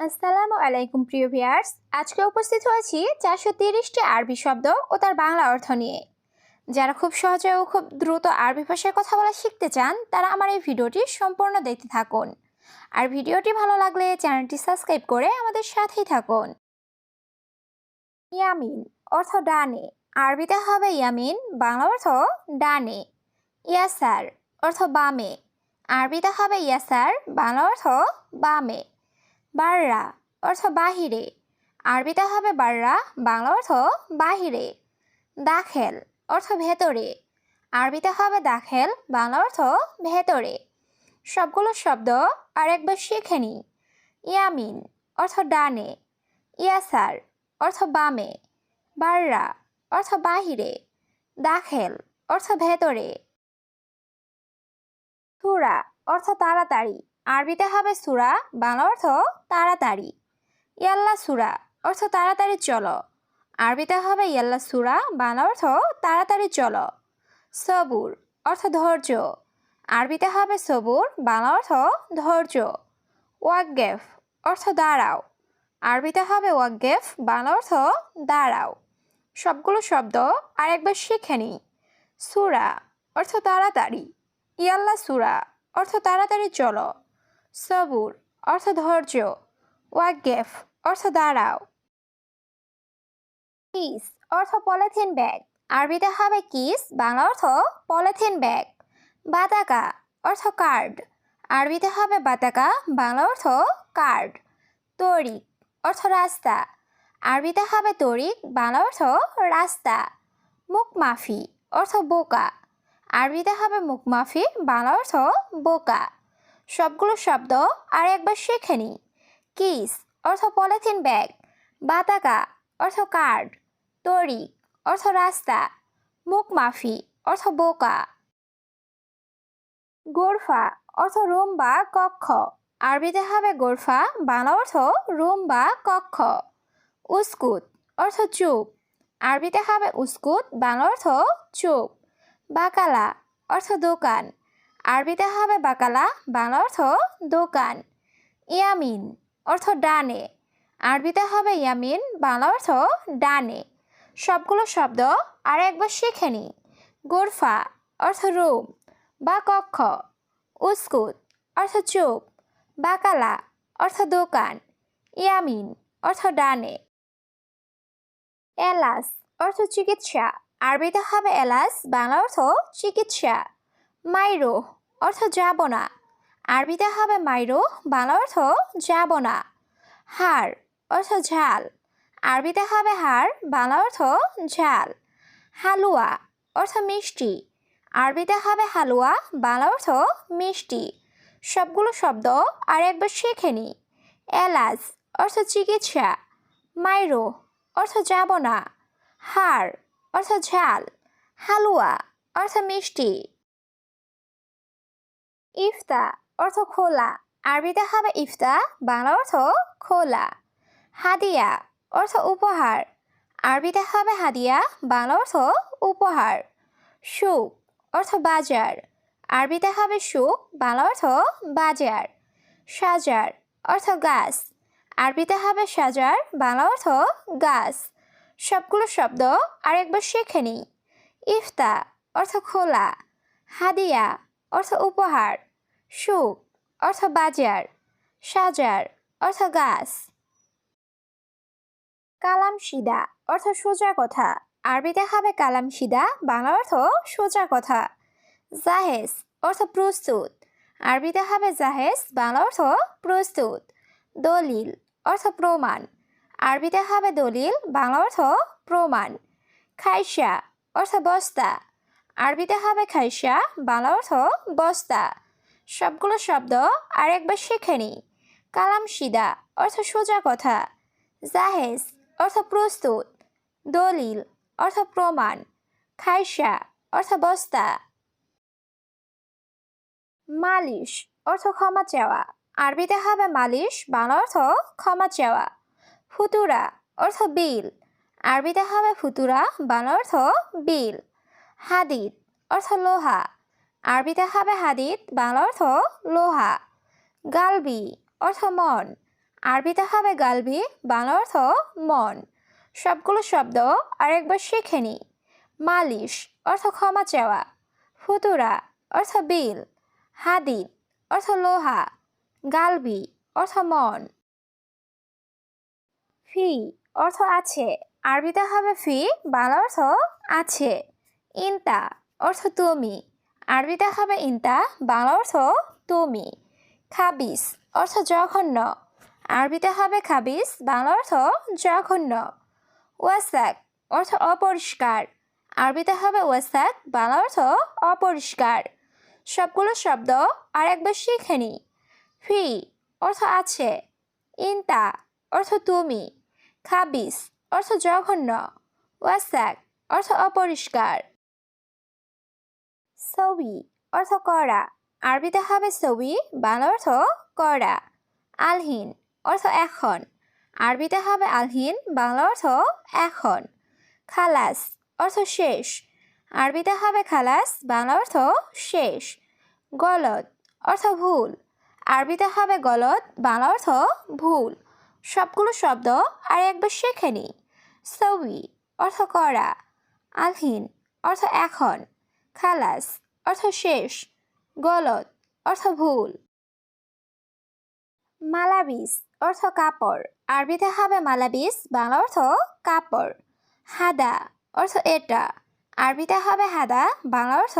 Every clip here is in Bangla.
আসসালামু আলাইকুম, প্রিয় ভিয়ার্স আজকে উপস্থিত হয়েছি চারশো তিরিশটি আরবি শব্দ ও তার বাংলা অর্থ নিয়ে। যারা খুব সহজে ও খুব দ্রুত আরবি ভাষায় কথা বলা শিখতে চান, তারা আমার এই ভিডিওটি সম্পূর্ণ দেখতে থাকুন। আর ভিডিওটি ভালো লাগলে চ্যানেলটি সাবস্ক্রাইব করে আমাদের সাথেই থাকুন। ইয়ামিন অর্থ ডানে। আরবিতে হবে ইয়ামিন, বাংলা অর্থ ডানে। ইয়াসার অর্থ বামে। আরবিতে হবে ইয়াসার, বাংলা অর্থ বামে। বাররা, অর্থ বাহিরে। আরবিতে হবে বাররা, বাংলা অর্থ বাহিরে। দাখেল, অর্থ ভেতরে। আরবিতে হবে দাখেল, বাংলা অর্থ ভেতরে। সবগুলো শব্দ আরেকবার শিখে নিই। ইয়ামিন, অর্থ ডানে। ইয়াসার, অর্থ বামে। বাররা, অর্থ বাহিরে। দাখেল, অর্থ ভেতরে। সুরা, অর্থ তাড়াতাড়ি। আরবিতে হবে সুরা, বাংলা অর্থ তাড়াতাড়ি। ইয়াল্লা সুরা, অর্থ তাড়াতাড়ি চলো। আরবিতে হবে ইয়াল্লা সুরা, বাংলা অর্থ তাড়াতাড়ি চলো। সবুর, অর্থ ধৈর্য। আরবিতে হবে সবুর, বাংলা অর্থ ধৈর্য। ওয়াকগেফ অর্থ দাঁড়াও। আরবিতে হবে ওয়াকগেফ বাংলা অর্থ দাঁড়াও। সবগুলো শব্দ আরেকবার শিখে নিই সুরা, অর্থ তাড়াতাড়ি। ইয়াল্লা সুরা, অর্থ তাড়াতাড়ি চলো। সবুর, অর্থ ধৈর্য, ওয়াকগেফ, অর্থ দাঁড়াও। কিস, অর্থ পলিথিন ব্যাগ। আরবিতে হবে কিস, বাংলা অর্থ পলিথিন ব্যাগ। বাতাকা, অর্থ কার্ড। আরবিতে হবে বাতাকা, বাংলা অর্থ কার্ড। তরিক, অর্থ রাস্তা। আরবিতে হবে তরিক, বাংলা অর্থ রাস্তা। মুখ মাফি অর্থ বোকা। আরবিতে হবে মুখ মাফি বাংলা অর্থ বোকা। সবগুলো শব্দ আর একবার শেখে নিই কিস অর্থ পলিথিন ব্যাগ বাতাকা অর্থ কার্ড তরি অর্থ রাস্তা, মুখ মাফি অর্থ বোকা। গোরফা অর্থ রুম বা কক্ষ, আরবিতে হবে গোরফা, বাংলা অর্থ রুম বা কক্ষ। উস্কুত অর্থ চুপ, আরবিতে হবে উস্কুত, বাংলা অর্থ চুপ। বাকালা অর্থ দোকান আরবিতে হবে বাকালা, বাংলা অর্থ দোকান। ইয়ামিন অর্থ ডানে। আরবিতে হবে ইয়ামিন, বাংলা অর্থ ডানে। সবগুলো শব্দ আর একবার শিখে নিই গোরফা অর্থ রুম, বা কক্ষ। উস্কুত অর্থ চুপ। বাকালা অর্থ দোকান। ইয়ামিন অর্থ ডানে। এলাস অর্থ চিকিৎসা। আরবিতে হবে এলাস, বাংলা অর্থ চিকিৎসা। মাইরো অর্থ যাব না। আরবিতে হবে মাইরো, বাংলা অর্থ যাব না। হার, অর্থ ঝাল। আরবিতে হবে হার, বাংলা অর্থ ঝাল। হালুয়া, অর্থ মিষ্টি। আরবিতে হবে হালুয়া, বাংলা অর্থ মিষ্টি। সবগুলো শব্দ আর একবার শিখে নিই এলাচ, অর্থ চিকিৎসা। মাইরো, অর্থ যাব না। হার, অর্থ ঝাল। হালুয়া, অর্থ মিষ্টি। ইফতা, অর্থ খোলা। আরবিতে হবে ইফতা, বাংলা অর্থ খোলা। হাদিয়া, অর্থ উপহার। আরবিতে হবে হাদিয়া, বাংলা অর্থ উপহার। সুখ অর্থ বাজার। আরবিতে হবে সুখ বাংলা অর্থ বাজার। সাজার, অর্থ গাছ। আরবিতে হবে সাজার, বাংলা অর্থ গাছ। সবগুলো শব্দ আরেকবার শিখে নিই ইফতা, অর্থ খোলা। হাদিয়া, অর্থ উপহার। সুখ, অর্থ বাজার, সাজার, অর্থ গাছ। কালাম সিদা, অর্থ সোজা কথা। আরবিতে হবে কালাম সিদা, বাংলা অর্থ সোজা কথা। জাহেজ, অর্থ প্রস্তুত। আরবিতে হবে জাহেজ, বাংলা অর্থ প্রস্তুত। দলিল, অর্থ প্রমাণ। আরবিতে হবে দলিল, বাংলা অর্থ প্রমাণ। খাইসা অর্থ বস্তা। আরবিতে হবে খাইসা বাংলা অর্থ বস্তা। সবগুলো শব্দ আরেকবার শিখে নিই। কালাম সিদা অর্থ সোজা কথা। জাহেজ, অর্থ প্রস্তুত। দলিল, অর্থ প্রমাণ। খাইসা অর্থ বস্তা। মালিশ, অর্থ ক্ষমা চাওয়া। আরবিতে হবে মালিশ, বাংলা অর্থ ক্ষমা চাওয়া। ফুতুরা, অর্থ বিল। আরবিতে হবে ফুতুরা, বাংলা অর্থ বিল। হাদিদ, অর্থ লোহা। আরবিতে হবে হাদিদ, বাংলা অর্থ লোহা। গালবি অর্থ মন। আরবিতে হবে গালবি, বাংলা অর্থ মন। সবগুলো শব্দ আরেকবার শিখে নিই মালিশ অর্থ ক্ষমা চাওয়া। ফুতুরা অর্থ বিল। হাদিদ অর্থ লোহা। গালবি অর্থ মন। ফি অর্থ আছে। আরবিতে হবে ফি, বাংলা অর্থ আছে। ইনতা অর্থ তুমি। আরবিতে হবে ইনতা, বাংলা অর্থ তুমি। খাবিস, অর্থ জঘন্য। আরবিতে হবে খাবিস, বাংলা অর্থ জঘন্য। ওয়াসাক, অর্থ অপরিষ্কার। আরবিতে হবে ওয়াসাক, বাংলা অর্থ অপরিষ্কার। সবগুলো শব্দ আর একবার শিখে নিই ফি, অর্থ আছে। ইনতা, অর্থ তুমি। খাবিস, অর্থ জঘন্য। ওয়াসাক, অর্থ অপরিষ্কার। সবি অর্থ করা আরবিতে হবে সবি বাংলা অর্থ করা আলহীন অর্থ এখন। আরবিতে হবে আলহীন, বাংলা অর্থ এখন। খালাস অর্থ শেষ। আরবিতে হবে খালাস বাংলা অর্থ শেষ। গলত অর্থ ভুল। আরবিতে হবে গলত, বাংলা অর্থ ভুল। সবগুলো শব্দ আর একবার শেখে নিই সবি অর্থ করা আলহীন অর্থ এখন। খালাস অর্থ শেষ গলত অর্থ ভুল। মালাবিস, অর্থ কাপড়, আরবিতে হবে মালাবিস, বাংলা অর্থ কাপড়। হাদা, অর্থ এটা, আরবিতে হবে হাদা, বাংলা অর্থ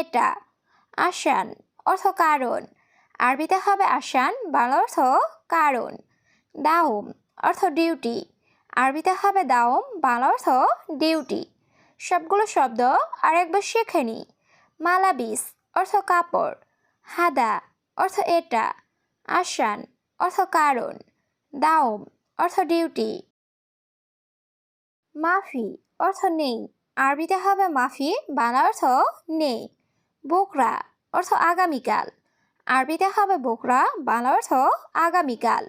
এটা। আসান অর্থ কারণ, আরবিতে হবে আসান বাংলা অর্থ কারণ। দাউম, অর্থ ডিউটি, আরবিতে হবে দাউম, বাংলা অর্থ ডিউটি। সবগুলো শব্দ আরেকবার শিখে নিই মালাবিস অর্থ কাপড়, হাদা অর্থ এটা আসান অর্থ কারণ দাউম অর্থ ডিউটি। মাফি অর্থ নেই, আরবিতে হবে মাফি, বাংলা অর্থ নেই। বোকরা অর্থ আগামীকাল, আরবিতে হবে বোকরা, বাংলা অর্থ আগামীকাল।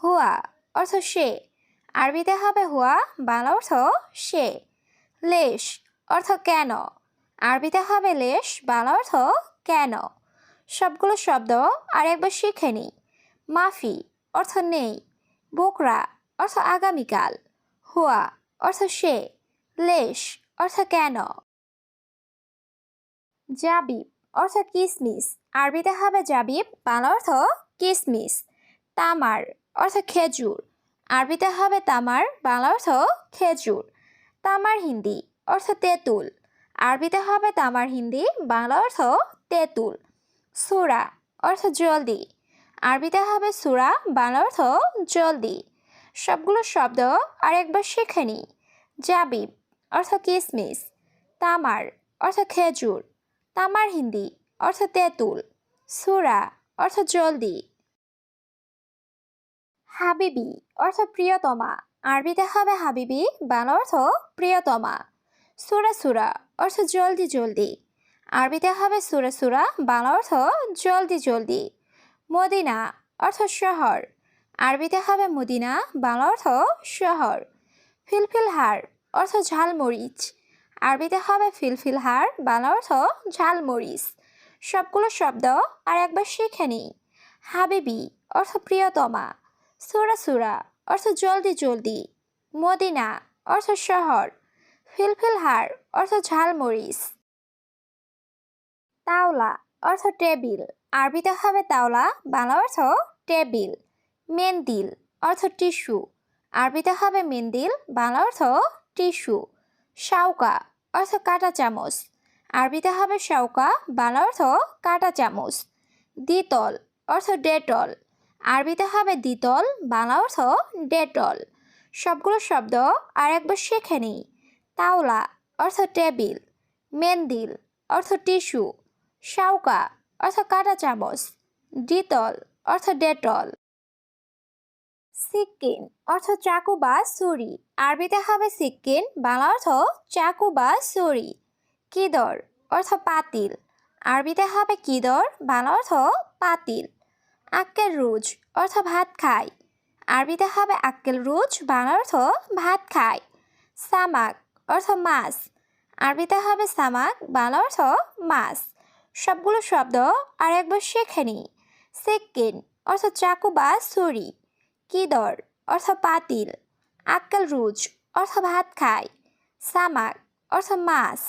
হুয়া অর্থ সে, আরবিতে হবে হুয়া, বাংলা অর্থ সে। লেশ অর্থ কেন? আরবিতে হবে লেশ, বাংলা অর্থ কেন? সবগুলো শব্দ আর একবার শিখে নিই। মাফি অর্থ নেই। বোকরা অর্থ আগামীকাল। হুয়া অর্থ সে। লেশ অর্থ কেন? জাবিব অর্থ কিসমিস। আরবিতে হবে জাবিব, বাংলা অর্থ কিসমিস। তামার অর্থ খেজুর। আরবিতে হবে তামার, বাংলা অর্থ খেজুর। তামার হিন্দি অর্থ তেঁতুল। আরবিতে হবে তামার হিন্দি, বাংলা অর্থ তেঁতুল। সুরা অর্থ জলদি। আরবিতে হবে সুরা, বাংলা অর্থ জলদি। সবগুলো শব্দ আরেকবার শিখে নিই জাবিব অর্থ কিসমিস। তামার অর্থ খেজুর। তামার হিন্দি অর্থ তেঁতুল। সুরা অর্থ জলদি। হাবিবি অর্থ প্রিয়তমা। আরবিতে হবে হাবিবি, বাংলা অর্থ প্রিয়তমা। সুরা সুরা, অর্থ জলদি জলদি। আরবিতে হবে সুরা সুরা, বাংলা অর্থ জলদি জলদি। মদিনা, অর্থ শহর। আরবিতে হবে মদিনা, বাংলা অর্থ শহর। ফিলফিল হার, অর্থ ঝালমরিচ। আরবিতে হবে ফিলফিল হার, বাংলা অর্থ ঝালমরিচ। সবগুলো শব্দ আর একবার শিখে নিই। হাবিবি, অর্থ প্রিয়তমা। সুরা সুরা অর্থ জলদি জলদি। মদিনা, অর্থ শহর। ফিলফিল হার, অর্থ ঝালমরিচ। তাওলা, অর্থ টেবিল। আরবিতে হবে তাওলা, বাংলা অর্থ টেবিল। মেন্দিল, অর্থ টিস্যু। আরবিতে হবে মেন্দিল, বাংলা অর্থ টিস্যু। শাউকা অর্থ কাটা চামচ। আরবিতে হবে শাউকা বাংলা অর্থ কাটা চামচ। দ্বিতল, অর্থ ডেটল। আরবিতে হবে দ্বিতল, বাংলা অর্থ ডেটল। সবগুলো শব্দ আর একবার শেখে নিই। তাওলা অর্থ টেবিল, মেন্দিল অর্থ টিস্যু শাউকা অর্থ কাটা চামচ ডিতল অর্থ ডেটল। সিক্কিন অর্থ চাকু বা ছুরি, আরবিতে হবে সিক্কিন বাংলা অর্থ চাকু বা ছুরি। কিদর অর্থ পাতিল, আরবিতে হবে কিদর, বাংলা অর্থ পাতিল। আক্কেল রুজ অর্থ ভাত খাই আরবিতে হবে আক্কেল রুজ বাংলা অর্থ ভাত খাই সামাক অর্থ মাছ। আরবিতে হবে সামাক বাংলা অর্থ মাছ। সবগুলো শব্দ আর একবার শেখে নিই সেকেন অর্থ চাকু বা ছুরি। কিদর অর্থ পাতিল। আক্কেল রুজ অর্থ ভাত খায়। সামাক অর্থ মাছ।